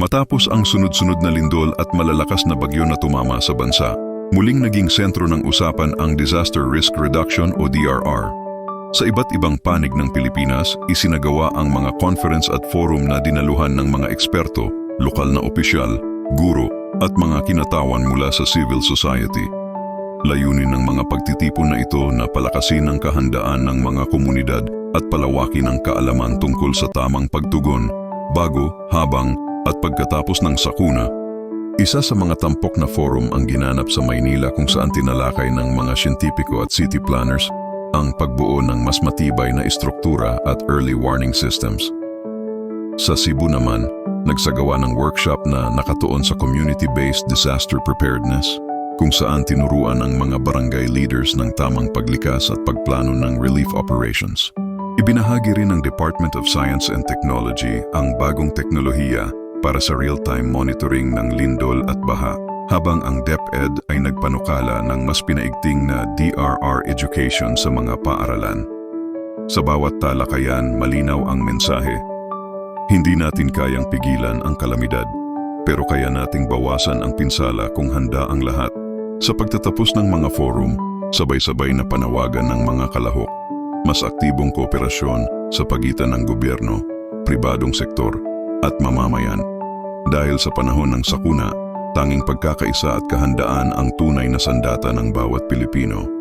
Matapos ang sunod-sunod na lindol at malalakas na bagyo na tumama sa bansa, muling naging sentro ng usapan ang Disaster Risk Reduction o DRR. Sa iba't ibang panig ng Pilipinas, isinagawa ang mga conference at forum na dinaluhan ng mga eksperto, lokal na opisyal, guro at mga kinatawan mula sa civil society. Layunin ng mga pagtitipon na ito na palakasin ang kahandaan ng mga komunidad at palawakin ang kaalaman tungkol sa tamang pagtugon, bago, habang at pagkatapos ng sakuna. Isa sa mga tampok na forum ang ginanap sa Maynila kung saan tinalakay ng mga siyentipiko at city planners ang pagbuo ng mas matibay na istruktura at early warning systems. Sa Cebu naman, nagsagawa ng workshop na nakatuon sa community-based disaster preparedness kung saan tinuruan ang mga barangay leaders ng tamang paglikas at pagplano ng relief operations. Ibinahagi rin ng Department of Science and Technology ang bagong teknolohiya para sa real-time monitoring ng lindol at baha, habang ang DepEd ay nagpanukala ng mas pinaigting na DRR education sa mga paaralan. Sa bawat talakayan, malinaw ang mensahe. Hindi natin kayang pigilan ang kalamidad, pero kaya nating bawasan ang pinsala kung handa ang lahat. Sa pagtatapos ng mga forum, sabay-sabay na panawagan ng mga kalahok, mas aktibong kooperasyon sa pagitan ng gobyerno, pribadong sektor at mamamayan. Dahil sa panahon ng sakuna, tanging pagkakaisa at kahandaan ang tunay na sandata ng bawat Pilipino.